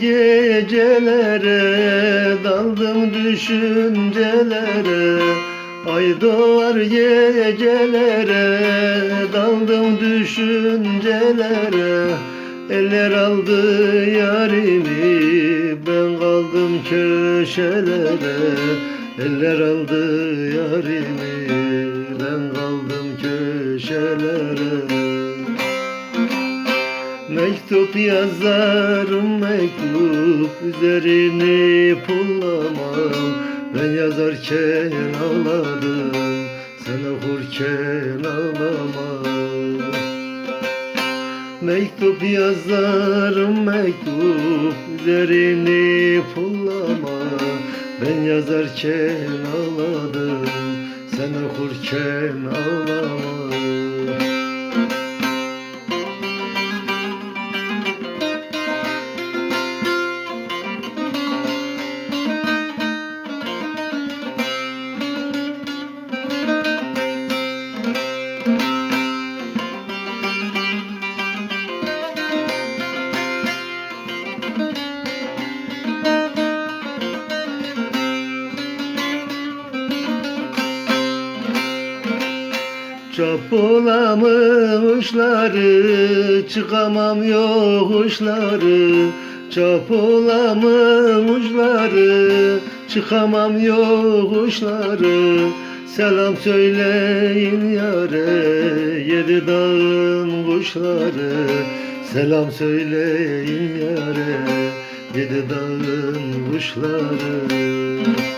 gecelere Daldım düşüncelere. Ay doğar gecelere Daldım düşüncelere. Eller aldı yarimi Ben kaldım köşelere. Eller aldı yarimi Ben kaldım köşelere Mektup yazarım mektup Üzerini pullamam Ben yazarken ağladım Sen okurken ağlamam. Mektup yazarım mektup Üzerini pullama Ben yazarken ağladım Sen okurken ağlama Çapulamın uçları Çıkamam yokuşları Çapulamın uçları Çıkamam yokuşları Selam söyleyin yare Yedi dağın kuşları. Selam söyleyin yare Yedi dağın kuşları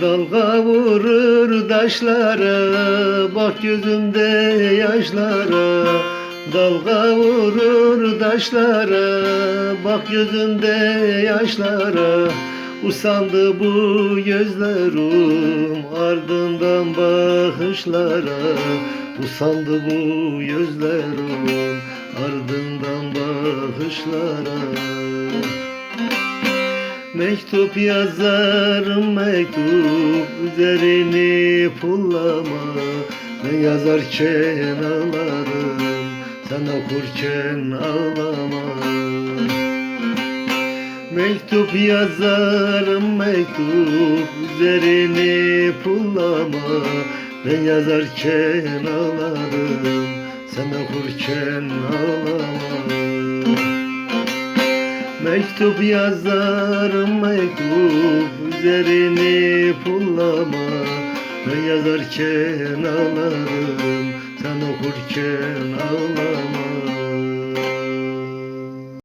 Dalga vurur taşlara Bak gözümde yaşlara. Dalga vurur taşlara Bak gözümde yaşlara. Usandı bu gözlerim Ardından bakışlara. Usandı bu gözlerim Ardından bakışlara Mektup yazarım mektup Üzerini pullama. Ben yazarken ağlarım Sen okurken ağlama. Mektup yazarım mektup Üzerini pullama. Ben yazarken ağlarım Sen okurken ağlama Mektup yazarım mektup Üzerini pullama. Ben yazarken ağlarım Sen okurken ağlama